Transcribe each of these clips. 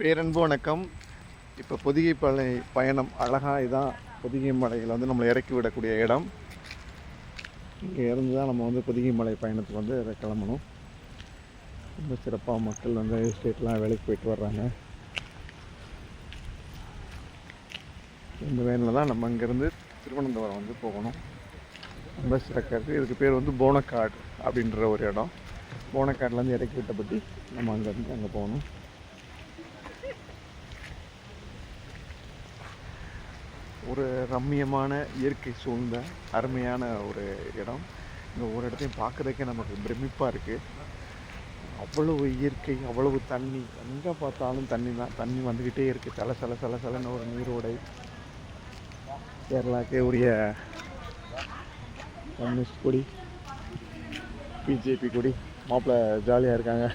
பேரன்பு வணக்கம். இப்போ பொதிகை பழை பயணம் அழகாக இதான் பொதிகை மலையில் வந்து நம்மளை இறக்கி விடக்கூடிய இடம். இங்கே இருந்து தான் நம்ம வந்து பொதிகை மலை பயணத்துக்கு வந்து இதை கிளம்பணும். ரொம்ப சிறப்பாக மக்கள் வந்து ஸ்டேட்லாம் வேலைக்கு போயிட்டு வர்றாங்க. இந்த வேனில் தான் நம்ம இங்கேருந்து திருவனந்தபுரம் வந்து போகணும். ரொம்ப சிறக்காக இதுக்கு பேர் வந்து போனக்காடு அப்படின்ற ஒரு இடம். போனக்காட்லேருந்து இறக்கி விட்டபடி நம்ம அங்கேருந்து அங்கே போகணும். ஒரு ரம்மியமான இயற்கை சூழ்ந்த அருமையான ஒரு இடம். இந்த ஒரு இடத்தையும் பார்க்குறதுக்கே நமக்கு பிரமிப்பாக இருக்குது அவ்வளவு இயற்கை அவ்வளவு தண்ணி. எங்கே பார்த்தாலும் தண்ணி தான். தண்ணி வந்துக்கிட்டே இருக்குது சல சல சல சலன்னு ஒரு நீரோடை. கேரளாக்கே உரிய கம்யூனிஸ்ட் கொடி பிஜேபி கொடி. மாப்பிள்ளை ஜாலியாக இருக்காங்க.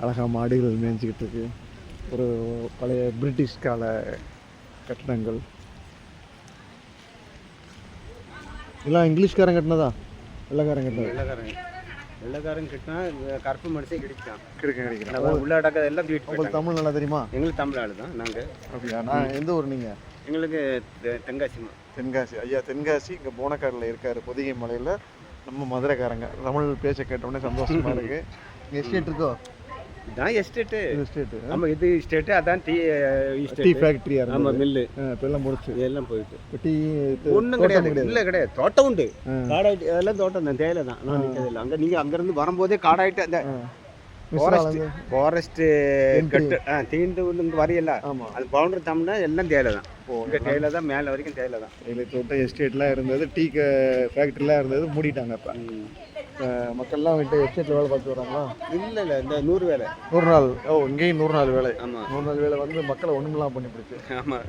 அழகாக மாடுகள் மேய்ஞ்சிக்கிட்டு இருக்குது ஒரு பழைய பிரிட்டிஷ் கால கட்டடங்கள். எல்லாம் இங்கிலீஷ்காரன் கட்டினதா? வெள்ளக்காரன் கட்டினதா? வெள்ளக்காரன் வெள்ளக்காரன் கிட்டினா கருப்பு மனுஷன் கிடைக்கான் கிடைக்க கிடைக்கிறேன் நம்ம உள்ள அடக்கது எல்லாம் உங்களுக்கு தமிழ் நல்லா தெரியுமா? எங்களுக்கு தமிழ் ஆளு தான் நாங்கள் அப்படியா? நான் எந்த ஊர் நீங்கள் எங்களுக்கு தென்காசி தென்காசி. ஐயா தென்காசி இங்கே போனக்காரில் இருக்கார் பொதிகை மலையில். நம்ம மதுரைக்காரங்க. தமிழ் பேச்சை கேட்டோடனே சந்தோஷமாக இருக்குது எஸ்டேட் இருக்கோ? இதான் எஸ்டேட்டு எஸ்டேட்டு நம்ம இது ஸ்டேட்டு அதான் டீ டீ எஸ்டேட் ஃபேக்ட்ரியாக நம்ம மில்லு இப்போ எல்லாம் முடிச்சு. இதெல்லாம் போயிட்டு. இப்போ டீ ஒன்றும் கிடையாது. இல்லை கிடையாது. தோட்டம் உண்டு. காடாயிட்டு அதெல்லாம் தோட்டம் தான். தேயிலை தான். நான் நிற்கிறது இல்லை. அங்கே நீங்கள் அங்கேருந்து வரும்போதே காடாயிட்டு அந்த. Forest forest. கட்டு தீண்டு இங்கே வரையல. அது பவுண்டரி தம்னா எல்லாம் தேயிலை தான். இங்கே தேயிலை தான். மேலே வரைக்கும் தேயிலை தான். இல்லை தோட்டம் எஸ்டேட்லாம் இருந்தது. டீ ஃபேக்ட்ரிலாம் இருந்தது. மூடிட்டாங்க இப்போ மக்கள்லாம் வந்துட்டு எஸ்டேட்டில் வேலை பார்த்து வராங்களா? இல்லை இல்லை இந்த நூறு வேலை. நூறு நாள் ஓ இங்கேயும் நூறு நாள் வேலை. ஆமாம் நூறு நாள் வேலை வந்து மக்களை ஒன்றுமெல்லாம் பண்ணி பிடிச்சி ஆமாம்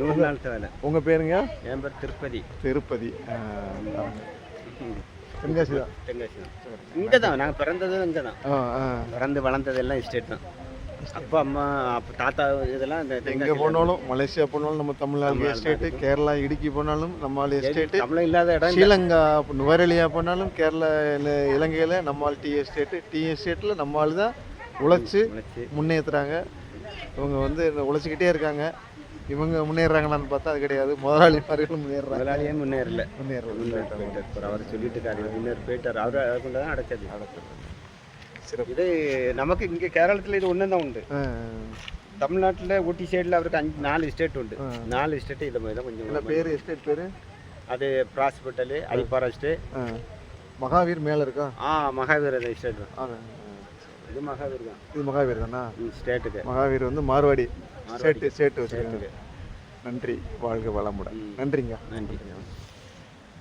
நூறு நாள் வேலை. உங்கள் பேருங்க? என் பேர் திருப்பதி. திருப்பதி. தென்காசி தான் தென்காசி தான் இங்கே தான் நாங்கள் பிறந்தது இங்கே தான் பிறந்து வளர்ந்தது எல்லாம் எஸ்டேட் தான். அப்பா அம்மா தாத்தா இதெல்லாம் எங்கே போனாலும் மலேசியா போனாலும் நம்ம தமிழ்நாடு எஸ்டேட்டு கேரளா இடுக்கி போனாலும் நம்மால் எஸ்டேட்டு தமிழ் இல்லாத இடம் ஸ்ரீலங்கா நுவரெலியா போனாலும் கேரளா இலங்கையில நம்மால் டீ எஸ்டேட்டு டீ எஸ்டேட்டில் நம்மால் தான் உழைச்சி முன்னேற்றுறாங்க இவங்க வந்து உழைச்சிக்கிட்டே இருக்காங்க. இவங்க முன்னேறாங்களான்னு பார்த்தா அது கிடையாது. முதலாளிமார்கள் முன்னேறுறாங்க. முதலாளியே முன்னேறல. முன்னேறி அவர் சொல்லிட்டு இருக்காரு முன்னேறி போயிட்டார். அவர் கொண்டு தான் அடைச்சது. சிறப்பு இது நமக்கு இங்கே கேரளத்தில் இது ஒன்று தான் உண்டு தமிழ்நாட்டில் ஊட்டி சைடில் அவருக்கு அஞ்சு நாலு ஸ்டேட் உண்டு. நாலு ஸ்டேட்டு இதில் மாதிரி தான் என்ன கொஞ்சம் பேர் எஸ்டேட் பேர்? அது ஹாஸ்பிட்டலு ஐ ஃபாரஸ்ட்டு மகாவீர் மேலே இருக்கா? ஆ மகாவீர் ஸ்டேட் தான். ஆ, இது மகாவீர் தான். இது மகாவீர் தானா? ஸ்டேட்டுக்கு மகாவீர் வந்து மார்வாடி. ஸ்டேட்டு ஸ்டேட்டு வச்சுருக்காங்க. நன்றி வாழ்க வளமுடன். நன்றிங்க. நன்றி.